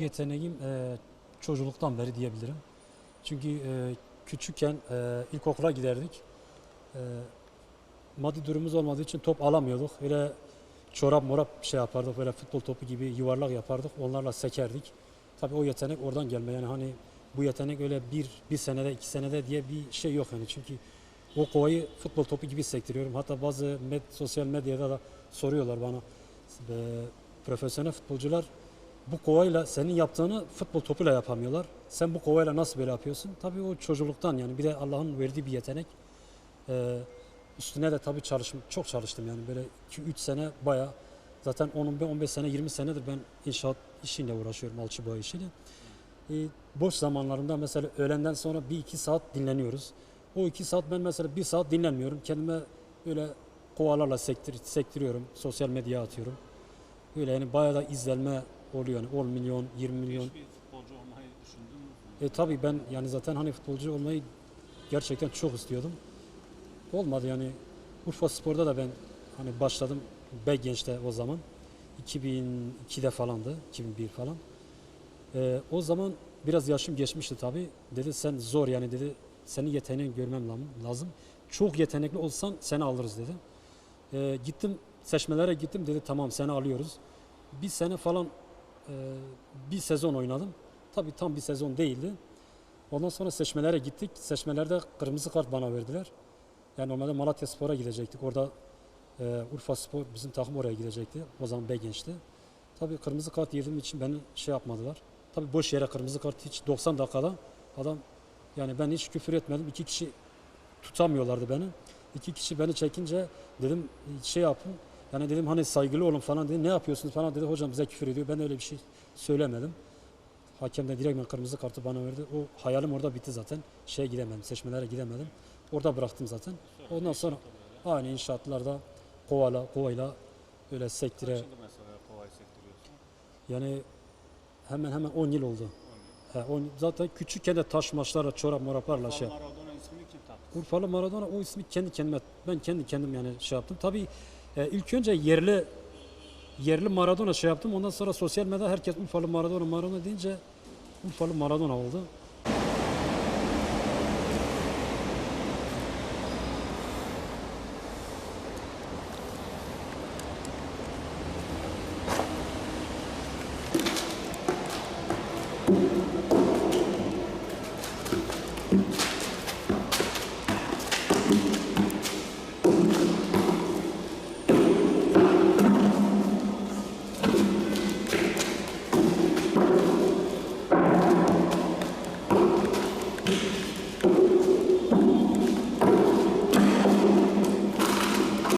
yeteneğim e, çocukluktan beri diyebilirim. Çünkü e, küçükken e, ilkokula giderdik. E, maddi durumumuz olmadığı için top alamıyorduk. Öyle çorap morap şey yapardık, böyle futbol topu gibi yuvarlak yapardık. Onlarla sekerdik. Tabii o yetenek oradan gelme. Yani hani bu yetenek öyle bir, bir senede, iki senede diye bir şey yok yani. Çünkü o kovayı futbol topu gibi sektiriyorum. Hatta bazı med, sosyal medyada da soruyorlar bana. E, profesyonel futbolcular bu kovayla senin yaptığını futbol topuyla yapamıyorlar. Sen bu kovayla nasıl böyle yapıyorsun? Tabii o çocukluktan yani bir de Allah'ın verdiği bir yetenek. Ee, üstüne de tabii çalışım çok çalıştım yani böyle 2-3 sene baya zaten 10-15 sene 20 senedir ben inşaat işiyle uğraşıyorum alçı boya işiyle. Ee, boş zamanlarımda mesela öğlenden sonra bir iki saat dinleniyoruz. O iki saat ben mesela bir saat dinlenmiyorum. Kendime böyle kovalarla sektir, sektiriyorum. Sosyal medyaya atıyorum. Böyle yani bayağı da izlenme oluyor. Yani 10 milyon, 20 milyon. Hiçbir futbolcu olmayı düşündün mü? E tabii ben yani zaten hani futbolcu olmayı gerçekten çok istiyordum. Olmadı yani. Urfa Spor'da da ben hani başladım B gençte o zaman. 2002'de falandı. 2001 falan. E, o zaman biraz yaşım geçmişti tabii. Dedi sen zor yani dedi. Senin yeteneğini görmem lazım-. Çok yetenekli olsan seni alırız dedi. E, gittim seçmelere gittim dedi tamam seni alıyoruz. Bir sene falan e, bir sezon oynadım. Tabii tam bir sezon değildi. Ondan sonra seçmelere gittik. Seçmelerde kırmızı kart bana verdiler. Yani normalde Malatya Spor'a gidecektik. Orada e, Urfa Spor bizim takım oraya gidecekti. O zaman B gençti. Tabii kırmızı kart yediğim için beni şey yapmadılar. Tabii boş yere kırmızı kart hiç 90 dakikada adam yani ben hiç küfür etmedim. İki kişi tutamıyorlardı beni. İki kişi beni çekince dedim şey yapın. Yani dedim hani saygılı olun falan dedi. Ne yapıyorsunuz falan dedi. Hocam bize küfür ediyor. Ben öyle bir şey söylemedim. Hakem de direkt kırmızı kartı bana verdi. O hayalim orada bitti zaten. Şeye gidemedim, seçmelere gidemedim. Orada bıraktım zaten. Ondan sonra aynı inşaatlarda kovala, kovayla öyle sektire. Şimdi mesela kolay sektiriyorsun. Yani hemen hemen 10 yıl oldu. He, on, zaten küçükken de taş maçlarla, çorap moraplarla şey. Maradona ismini kim taktı? Urfalı Maradona o ismi kendi kendime, ben kendi kendim yani şey yaptım. Tabii e, ilk önce yerli yerli Maradona şey yaptım. Ondan sonra sosyal medyada herkes Urfalı Maradona, Maradona deyince Urfalı Maradona oldu.